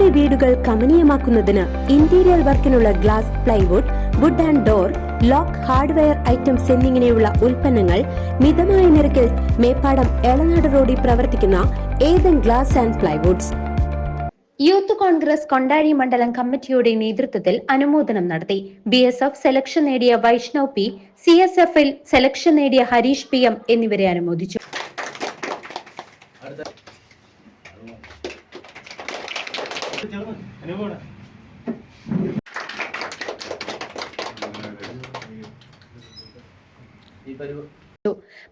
നിങ്ങളുടെ വീടുകൾ കമനീയമാക്കുന്നതിന് interior വർക്കിനുള്ള glass plywood wood and door lock hardware items എന്നിങ്ങനെയുള്ള ഉൽപ്പന്നങ്ങൾ മിതമായ നിരക്കിൽ മേപ്പാടം എളനാട് റോഡിൽ പ്രവർത്തിക്കുന്ന Ethan glass and plywoods. Youth Congress Kondazhi മണ്ഡലം കമ്മിറ്റിയുടെ നേതൃത്വത്തിൽ അനുമോദനം നടത്തി. ബി എസ് എഫ് സെലക്ഷൻ നേടിയ വൈഷ്ണവ് പി സി എസ് എഫിൽ സെലക്ഷൻ നേടിയ ഹരീഷ് പി എം എന്നിവരെ അനുമോദിച്ചു.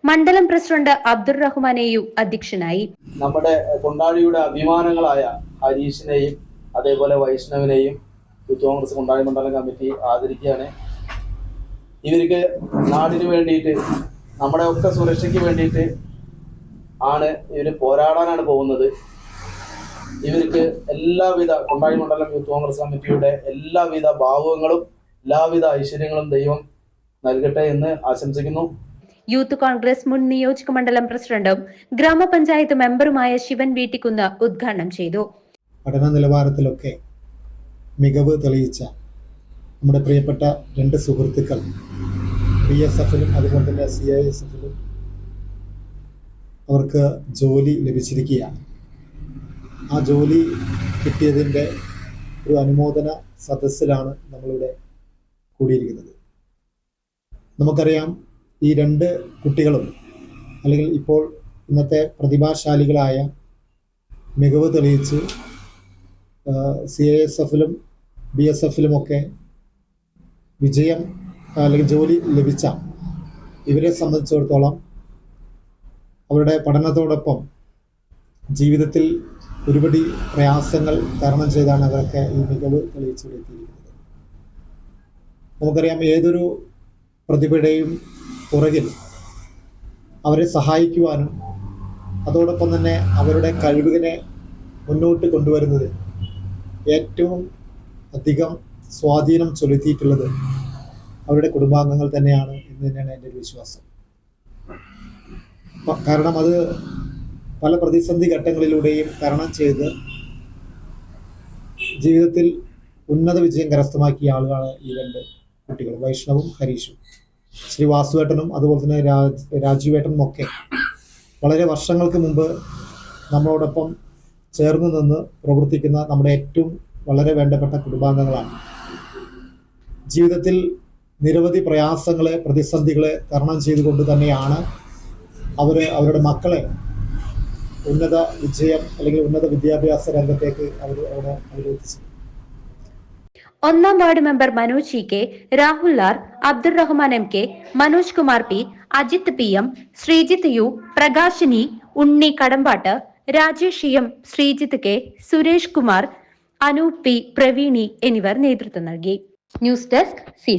മണ്ഡലം പ്രസിഡന്റ് അബ്ദുൾ റഹ്മാനെയും അധ്യക്ഷനായി. നമ്മുടെ കൊണ്ടാടിയുടെ അഭിമാനങ്ങളായ ഹരീഷിനെയും അതേപോലെ വൈഷ്ണവിനെയും യൂത്ത് കോൺഗ്രസ് കൊണ്ടാടി മണ്ഡലം കമ്മിറ്റി ആദരിക്കുകയാണ്. ഇവർക്ക് നാടിന് വേണ്ടിയിട്ട് നമ്മുടെ ഒക്കെ സുരക്ഷയ്ക്ക് വേണ്ടിയിട്ട് ആണ് ഇവർ പോരാടാനാണ് പോകുന്നത്. ഇവർക്ക് എല്ലാവിധ കൊണ്ടാടി മണ്ഡലം യൂത്ത് കോൺഗ്രസ് കമ്മിറ്റിയുടെ എല്ലാവിധ ഭാവങ്ങളും എല്ലാവിധ ഐശ്വര്യങ്ങളും ദൈവം നൽകട്ടെ എന്ന് ആശംസിക്കുന്നു. യൂത്ത് കോൺഗ്രസ് മുൻ നിയോജക മണ്ഡലം പ്രസിഡന്റും ഗ്രാമപഞ്ചായത്ത് മെമ്പറുമായ ശിവൻ വീട്ടിക്കുന്ന് ഉദ്ഘാടനം ചെയ്തു. പഠന നിലവാരത്തിലൊക്കെ മികവ് തെളിയിച്ച നമ്മുടെ പ്രിയപ്പെട്ട രണ്ട് സുഹൃത്തുക്കൾ ബി എസ് എഫിലും അതുപോലെ തന്നെ സി ഐ എസ് എഫിലും അവർക്ക് ജോലി ലഭിച്ചിരിക്കുകയാണ്. ആ ജോലി കിട്ടിയതിന്റെ ഒരു അനുമോദന സദസ്സിലാണ് നമ്മളിവിടെ കൂടിയിരിക്കുന്നത്. നമുക്കറിയാം ഈ രണ്ട് കുട്ടികളും അല്ലെങ്കിൽ ഇപ്പോൾ ഇന്നത്തെ പ്രതിഭാശാലികളായ മികവ് തെളിയിച്ച് സി ഐ എസ് എഫിലും ബി എസ് എഫിലുമൊക്കെ വിജയം അല്ലെങ്കിൽ ജോലി ലഭിച്ച ഇവരെ സംബന്ധിച്ചിടത്തോളം അവരുടെ പഠനത്തോടൊപ്പം ജീവിതത്തിൽ ഒരുപടി പ്രയാസങ്ങൾ തരണം ചെയ്താണ് അവരൊക്കെ ഈ മികവ് തെളിയിച്ചു എത്തിയിരിക്കുന്നത് നമുക്കറിയാം ഏതൊരു പ്രതിഭയുടെയും പുറകിൽ അവരെ സഹായിക്കുവാനും അതോടൊപ്പം തന്നെ അവരുടെ കഴിവിനെ മുന്നോട്ട് കൊണ്ടുവരുന്നത് ഏറ്റവും അധികം സ്വാധീനം ചെലുത്തിയിട്ടുള്ളത് അവരുടെ കുടുംബാംഗങ്ങൾ തന്നെയാണ് എന്ന് തന്നെയാണ് എന്റെ ഒരു വിശ്വാസം. കാരണം അത് പല പ്രതിസന്ധി ഘട്ടങ്ങളിലൂടെയും തരണം ചെയ്ത് ജീവിതത്തിൽ ഉന്നത വിജയം കരസ്ഥമാക്കിയ ആളുകളാണ് ഈ രണ്ട് കുട്ടികൾ വൈഷ്ണവും ഹരീഷും. ശ്രീ വാസുവേട്ടനും അതുപോലെ തന്നെ രാജ് രാജീവേട്ടനും ഒക്കെ വളരെ വർഷങ്ങൾക്ക് മുമ്പ് നമ്മളോടൊപ്പം ചേർന്ന് നിന്ന് പ്രവർത്തിക്കുന്ന നമ്മുടെ ഏറ്റവും വളരെ വേണ്ടപ്പെട്ട കുടുംബാംഗങ്ങളാണ്. ജീവിതത്തിൽ നിരവധി പ്രയാസങ്ങളെ പ്രതിസന്ധികളെ തരണം ചെയ്തുകൊണ്ട് തന്നെയാണ് അവർ അവരുടെ മക്കളെ ഉന്നത വിജയം അല്ലെങ്കിൽ ഉന്നത വിദ്യാഭ്യാസ രംഗത്തേക്ക് അവർ അവിടെ അവരെത്തിച്ചത് ഒന്നാം ward member Manoj E K Rahul R Abdul Rahman M K Manoj Kumar P Ajith P M Sreejith U Prakashini Unni Kadambattu Rajesh M Sreejith K Suresh Kumar Anoop P Praveeni എന്നിവർ നേതൃത്വം നൽകി. News desk C